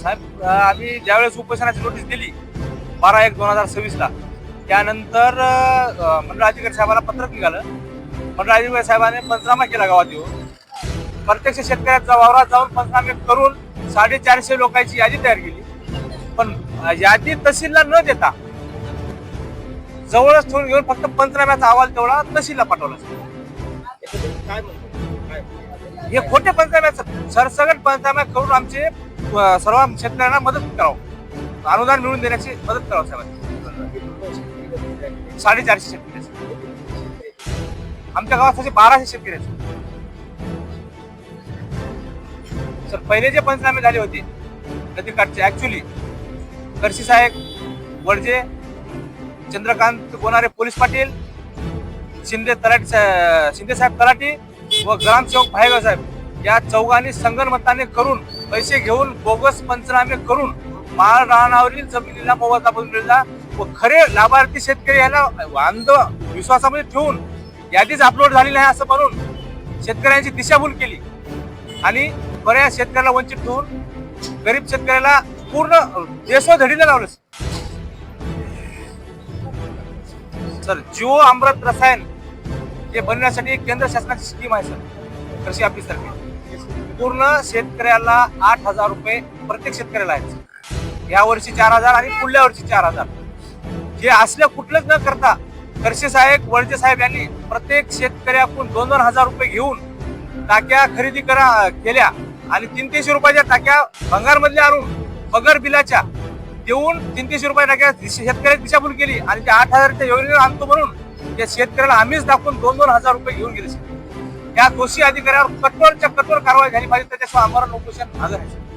साहेब आम्ही ज्यावेळेस उपोषणाची नोटीस दिली बारा एक दोन हजार सव्वीस ला त्यानंतर मंडळ अधिकारी साहेबाला पत्रक निघालं. मंडळ अधिकारी साहेबाने पंचनामा केला गावात येऊन. प्रत्यक्ष शेतकऱ्याच्या वावरात जाऊन पंचनामे करून साडेचारशे लोकांची यादी तयार केली. पण यादी तहसीलला न देता जवळच ठेवून घेऊन फक्त पंचनाम्याचा अहवाल तेवढा तहसीलला पाठवला. काय म्हणतो? हे खोटे पंचनाम्याचं सरसगट पंचनामा करून आमचे सर्व शेतकऱ्यांना मदत करावं. अनुदान मिळवून देण्याची मदत करावं साहेब. साडेचारशे शेतकरी. आमच्या गावात तसे बाराशे शेतकरी सर पहिले जे पंचनामे झाले होते नदीकाठचे ऍक्च्युली करशी साहेब वडजे चंद्रकांत गोनारे पोलीस पाटील शिंदे तलाटी शिंदे साहेब तलाठी व ग्रामसेवक भायगाव साहेब या चौघांनी संगणमताने करून पैसे घेऊन बोगस पंचनामे करून माळ रानावरील जमिनीला मोबदला पण मिळला व खरे लाभार्थी शेतकरी याला अंध विश्वासामध्ये ठेवून यादीच अपलोड झाली नाही असं म्हणून शेतकऱ्यांची दिशाभूल केली. आणि बऱ्याच शेतकऱ्याला वंचित ठेवून गरीब शेतकऱ्याला पूर्ण देशोधडीला लावलं. सर जिओ अमृत रसायन हे बनण्यासाठी एक केंद्र शासनाची स्कीम आहे सर कृषी ऑफिस तर्फे पूर्ण शेतकऱ्याला आठ हजार रुपये प्रत्येक शेतकऱ्याला आहेत. या वर्षी चार हजार आणि पुढल्या वर्षी चार हजार. हे असलं कुठलंच न करता करशे साहेब वळजे साहेब यांनी प्रत्येक शेतकऱ्याकडून दोन दोन हजार रुपये घेऊन टाक्या खरेदी करा केल्या आणि तीन तीनशे रुपयाच्या टाक्या भंगारमधल्या आणून पगर बिलाच्या देऊन तीन तीनशे रुपये टाक्या शेतकऱ्याची दिशाभूल केली आणि त्या आठ हजारच्या योजनेला आणतो म्हणून त्या शेतकऱ्याला आम्हीच दाखवून दोन दोन हजार रुपये घेऊन गेले. या दोषी अधिकाऱ्यावर कठोरच्या कठोर कारवाई झाली पाहिजे त्याच्याशिवाय आम्हाला उपोषण हजर आहे